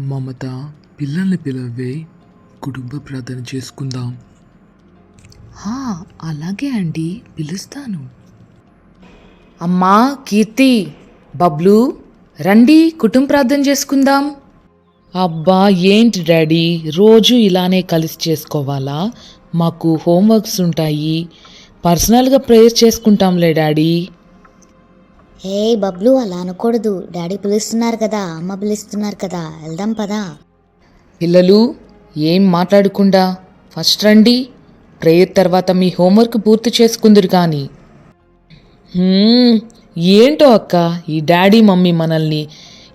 మమత పిల్లల్ని పిలవే కుటుంబ ప్రార్థన చేసుకుందాం. హా, అలాగే అండి పిలుస్తాను. అమ్మా కీర్తి బబ్లు రండి కుటుంబ ప్రార్థన చేసుకుందాం. అబ్బా ఏంటి డాడీ రోజు ఇలానే కలిసి చేసుకోవాలా? మాకు హోంవర్క్స్ ఉంటాయి. పర్సనల్గా ప్రేయర్ చేసుకుంటాంలే డాడీ. ఏ బబ్లు అలా అనకూడదు. డాడీ పిలుస్తున్నారు కదా అమ్మ పిలుస్తున్నారు కదా వెళ్దాం పదా. పిల్లలు ఏం మాట్లాడకుండా ఫస్ట్ రండి ప్రేయర్ తర్వాత మీ హోంవర్క్ పూర్తి చేసుకుందరు కానీ హ్మ్, ఏంటో అక్క ఈ డాడీ మమ్మీ మనల్ని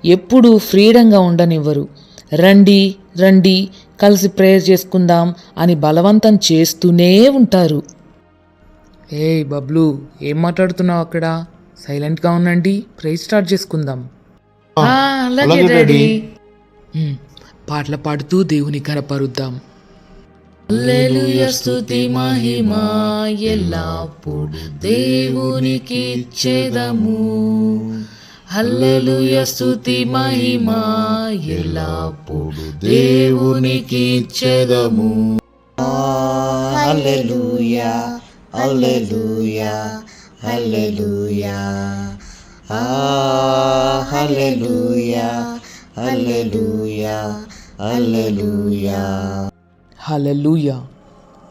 ఎప్పుడూ ఫ్రీడంగా ఉండనివ్వరు. రండి రండి కలిసి ప్రేయర్ చేసుకుందాం అని బలవంతం చేస్తూనే ఉంటారు. ఏ బబ్లు ఏం మాట్లాడుతున్నావు అక్కడ? సైలెంట్గా ఉండండి ప్రేయర్ స్టార్ట్ చేసుకుందాం. ఆ, అలాగే డాడీ. పాటలు పాడుతూ దేవుని కనపరుద్దాం. హల్లెలూయా స్తుతి మహిమ ఎల్లప్పుడు దేవునికి ఇచ్చేదము హల్లెలూయా స్తుతి మహిమ ఎల్లప్పుడు దేవునికి ఇచ్చేదము హల్లెలూయా హల్లెలూయా. హల్లెలూయా. ఆ హల్లెలూయా హల్లెలూయా హల్లెలూయా. హల్లెలూయా.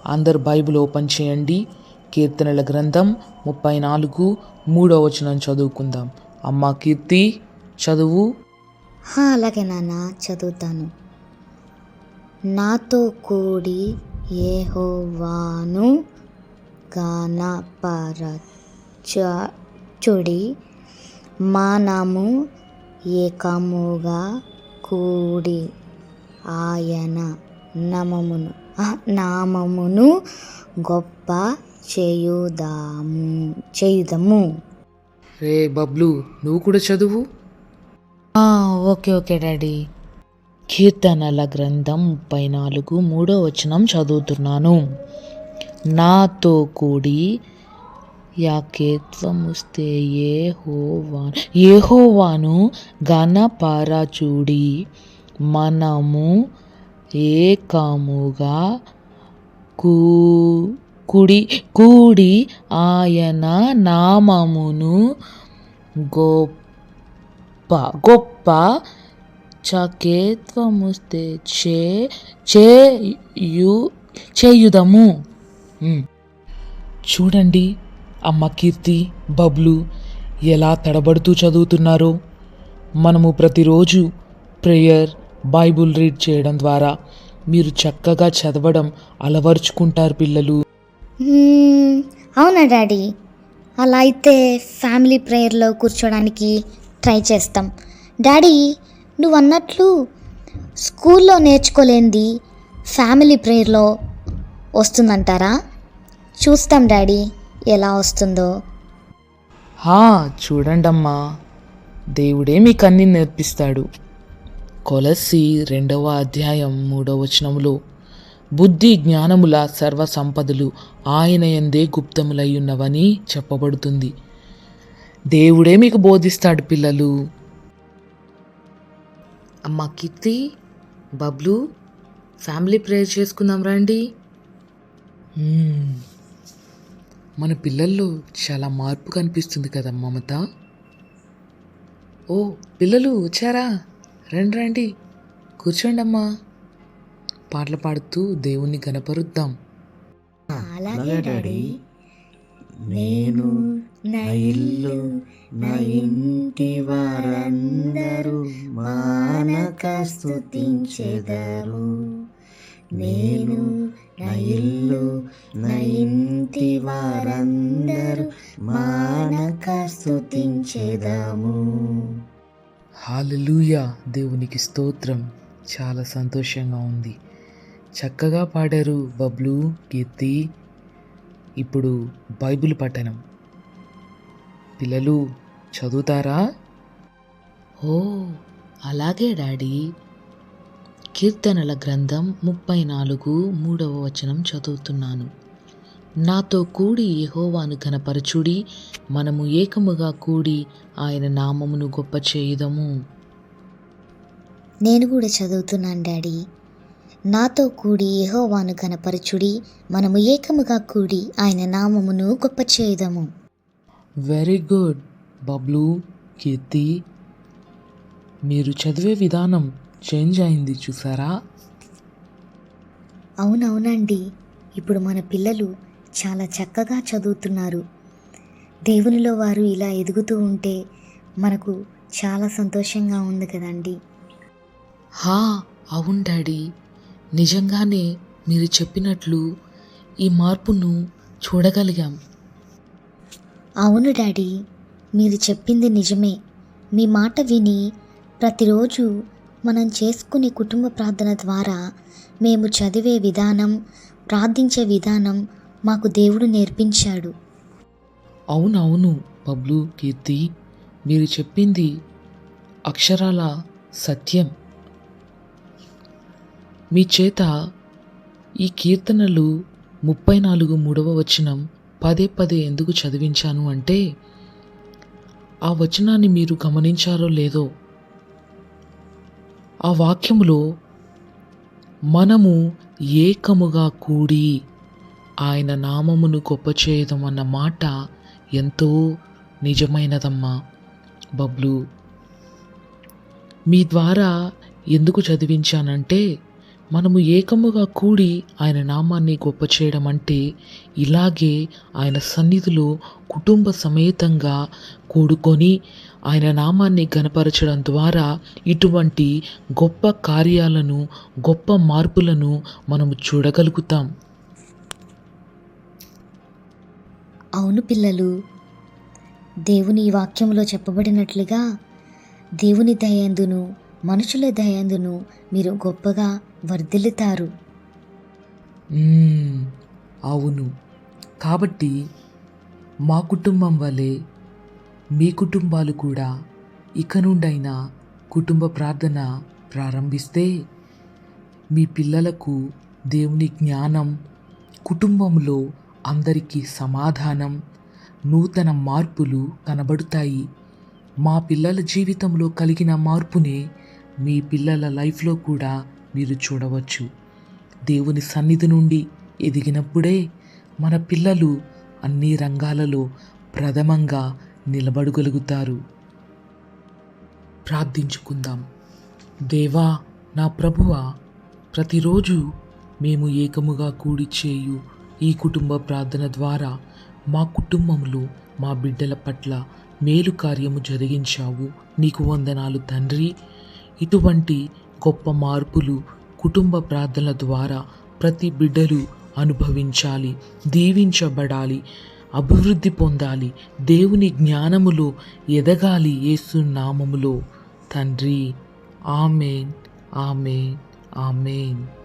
అందరు బైబిల్ ఓపెన్ చేయండి. కీర్తనల గ్రంథం ముప్పై నాలుగు మూడో వచనం చదువుకుందాం. అమ్మ కీర్తి చదువు. అలాగే నాన్న చదువుతాను. నాతో కూడి ఏహోవాను గానపరచుడి మనము ఏకముగా కూడి ఆయన నామమును నామమును గొప్ప చేయుదాము చేయుదము. రే బబ్లు నువ్వు కూడా చదువు? ఆ, ఓకే ఓకే డాడీ. కీర్తనల గ్రంథం ముప్పై నాలుగు మూడో వచనం చదువుతున్నాను. నాతో కూడి యాకేత్వముస్తే ఏ హోవా ఏ హోవాను గణపరచుడి మనము ఏకముగా కూ కుడి కూడి ఆయన నామమును గొప్ప గొప్ప చకేత్వముస్తే చే చేయు చేయుదము. చూడండి. అమ్మ కీర్తి బబ్లు ఎలా తడబడుతూ చదువుతున్నారో మనము ప్రతిరోజు ప్రేయర్ బైబుల్ రీడ్ చేయడం ద్వారా మీరు చక్కగా చదవడం అలవర్చుకుంటారు పిల్లలు. అవునా డాడీ? అలా అయితే ఫ్యామిలీ ప్రేయర్లో కూర్చోడానికి ట్రై చేస్తాం. డాడీ నువ్వు అన్నట్లు స్కూల్లో నేర్చుకోలేంది ఫ్యామిలీ ప్రేయర్లో వస్తుందంటారా? చూస్తాం డాడీ. ఎలా వస్తుందో. హా చూడండమ్మా. దేవుడే మీకు అన్ని నేర్పిస్తాడు. కొలసి రెండవ అధ్యాయం మూడవ వచనములో బుద్ధి జ్ఞానముల సర్వ సంపదలు ఆయన ఎందే గుప్తములై ఉన్నవని చెప్పబడుతుంది. దేవుడే మీకు బోధిస్తాడు పిల్లలు. అమ్మ కీర్తి బబ్లు ఫ్యామిలీ ప్రేయర్ చేసుకుందాం రండి. మన పిల్లల్లో చాలా మార్పు కనిపిస్తుంది కదా మమత? ఓ పిల్లలు వచ్చారా? రండి రండి. కూర్చోండమ్మా పాటలు పాడుతూ దేవుణ్ణి గనపరుద్దాం నేను నా ఇల్లు నా ఇంటి వారందరూ మానక స్తుతించెదరు. నేను నా ఇల్లు నా ఇంటి వారందరూ మానక స్తుతించెదము హాలెలూయా దేవునికి స్తోత్రం. చాలా సంతోషంగా ఉంది. చక్కగా పాడారు బబ్లు కీర్తి. ఇప్పుడు బైబిల్ పఠనం. పిల్లలు చదువుతారా? ఓ అలాగే డాడీ. కీర్తనల గ్రంథం ముప్పై నాలుగు మూడవ వచనం చదువుతున్నాను. నాతో కూడి యెహోవాను ఘనపరచుడి మనము ఏకముగా కూడి ఆయన నామమును గొప్ప చేయుదము. నేను కూడా చదువుతున్నాను డాడీ. నాతో కూడి యెహోవాను కనపరచుడి మనము ఏకముగా కూడి ఆయన నామమును గొప్ప చేయదము. Very good. బబ్లు కీర్తి మీరు చదివే విధానం చేంజ్ అయింది చూసారా? అవునవునండి. ఇప్పుడు మన పిల్లలు చాలా చక్కగా చదువుతున్నారు. దేవునిలో వారు ఇలా ఎదుగుతూ ఉంటే మనకు చాలా సంతోషంగా ఉంది కదండి. హా అవును డాడీ. నిజంగానే మీరు చెప్పినట్లు ఈ మార్పును చూడగలిగాం. అవును డాడీ. మీరు చెప్పింది నిజమే. మీ మాట విని ప్రతిరోజు మనం చేసుకునే కుటుంబ ప్రార్థన ద్వారా మేము చదివే విధానం ప్రార్థించే విధానం మాకు దేవుడు నేర్పించాడు. అవునవును బబ్లు కీర్తి మీరు చెప్పింది అక్షరాల సత్యం. మీ చేత ఈ కీర్తనలు ముప్పై నాలుగు మూడవ వచనం పదే పదే ఎందుకు చదివించాను అంటే ఆ వచనాన్ని మీరు గమనించారో లేదో ఆ వాక్యములో మనము ఏకముగా కూడి ఆయన నామమును గొప్ప చేయడం అన్న మాట ఎంతో నిజమైనదమ్మా బబ్లు. మీ ద్వారా ఎందుకు చదివించానంటే మనము ఏకముగా కూడి ఆయన నామాన్ని గొప్ప చేయడం అంటే ఇలాగే ఆయన సన్నిధిలో కుటుంబ సమేతంగా కూడుకొని ఆయన నామాన్ని గనపరచడం ద్వారా ఇటువంటి గొప్ప కార్యాలను గొప్ప మార్పులను మనము చూడగలుగుతాం. అవును పిల్లలు దేవుని వాక్యంలో చెప్పబడినట్లుగా దేవుని దయందును మనుషుల దయందును మీరు గొప్పగా వర్ధిల్లుతారు. అవును. కాబట్టి మా కుటుంబం వలె మీ కుటుంబాలు కూడా ఇక నుండైనా కుటుంబ ప్రార్థన ప్రారంభిస్తే మీ పిల్లలకు దేవుని జ్ఞానం కుటుంబంలో అందరికీ సమాధానం నూతన మార్పులు కనబడుతాయి. మా పిల్లల జీవితంలో కలిగిన మార్పునే మీ పిల్లల లైఫ్లో కూడా మీరు చూడవచ్చు. దేవుని సన్నిధి నుండి ఎదిగినప్పుడే మన పిల్లలు అన్ని రంగాలలో ప్రథమంగా నిలబడగలుగుతారు. ప్రార్థించుకుందాం. దేవా నా ప్రభువ ప్రతిరోజు మేము ఏకముగా కూడి చేయు ఈ కుటుంబ ప్రార్థన ద్వారా మా కుటుంబంలో మా బిడ్డల పట్ల మేలు కార్యము జరిగించావు. నీకు వందనాలు తండ్రి. ఇటువంటి గొప్ప మార్పులు కుటుంబ ప్రార్థనల ద్వారా ప్రతి బిడ్డలు అనుభవించాలి దీవించబడాలి అభివృద్ధి పొందాలి దేవుని జ్ఞానములో ఎదగాలి యేసు నామములో. తండ్రి ఆమెన్ ఆమెన్ ఆమెన్.